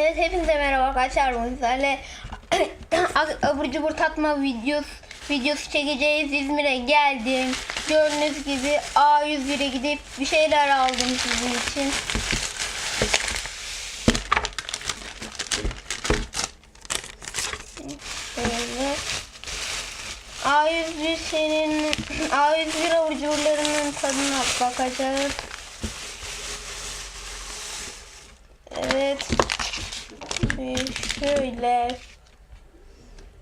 Evet hepinize merhaba arkadaşlar. Bugün sizlerle abur cubur tatma videosu, videosu çekeceğiz. İzmir'e geldim. Gördüğünüz gibi A101'e gidip bir şeyler aldım sizin için. Şöyle. A101 senin A101 abur cuburlarının tadına bakacağız. Evet. Şöyle.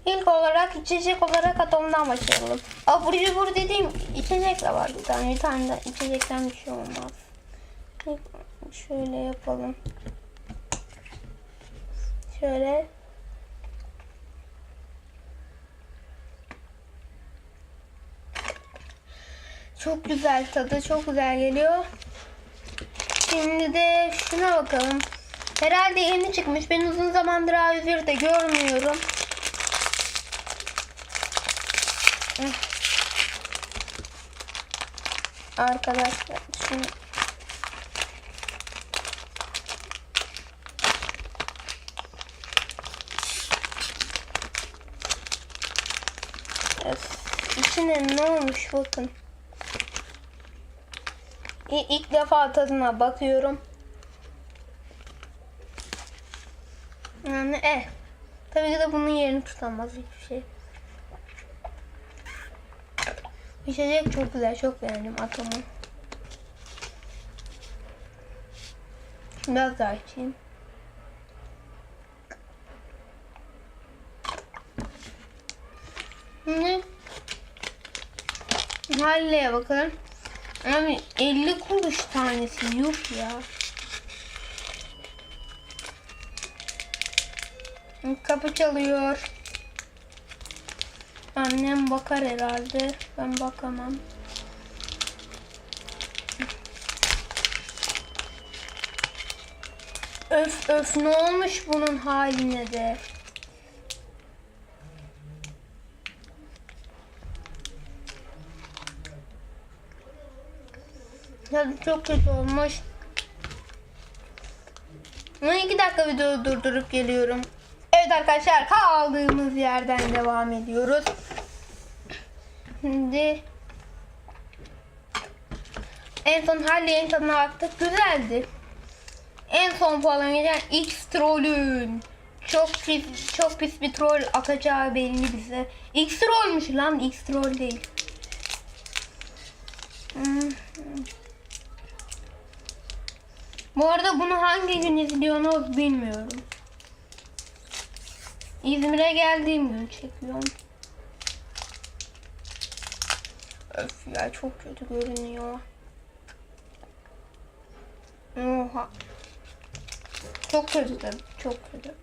İlk olarak içecek olarak atomdan başlayalım. Abur cubur dediğim içecek var bir tane. Bir tane de içecekten bir şey olmaz. Şöyle yapalım. Şöyle. Çok güzel tadı. Çok güzel geliyor. Şimdi de şuna bakalım. Herhalde yeni çıkmış. Ben uzun zamandır A101'de görmüyorum. Hı. Arkadaşlar şunu İçine ne olmuş bakın. İlk defa tadına bakıyorum. Yani eh. Tabii ki de bunun yerini tutamaz hiçbir şey. İçecek çok güzel. Çok beğendim atomu. Biraz daha içeyim. Şimdi Halleye bakalım. Abi 50 kuruş tanesi yok ya. Kapı çalıyor. Annem bakar herhalde. Ben bakamam. Öf öf ne olmuş bunun haline de. Ya çok kötü olmuş. Ben iki dakika videoyu durdurup geliyorum. Evet arkadaşlar kaldığımız yerden devam ediyoruz. Şimdi en son Harley'in tadına baktık. Güzeldi. En son puan gelen X trollün. Çok pis, çok pis bir troll atacağı belli bize. X trollmüş lan. X troll değil. Bu arada bunu hangi gün izliyorsunuz bilmiyorum. İzmir'e geldiğim gün çekiyorum. Öf ya çok kötü görünüyor. Oha. Çok kötü tabii. Çok kötü.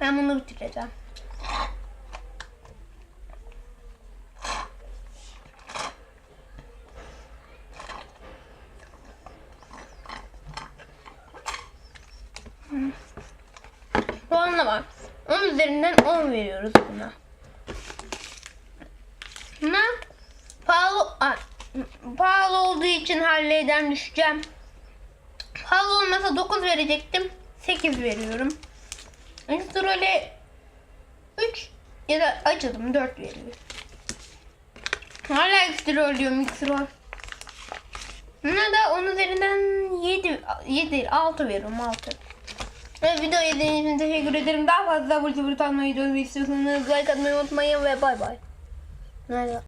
Ben bunu bitireceğim. Şu anda bak. 10 üzerinden 10 veriyoruz buna. Buna pahalı, pahalı olduğu için Harley'den düşeceğim. Pahalı olmasa 9 verecektim. 8 veriyorum. Extrole 3 ya da acıdım 4 veriyor. Hala extrol diyorum extrol. Buna da 10 üzerinden 7 7 6 veriyorum 6. Ve video izlediğiniz için teşekkür ederim. Daha fazla abur cubur tanımayı istiyorsanız like atmayı unutmayın ve bay bay. Nerede?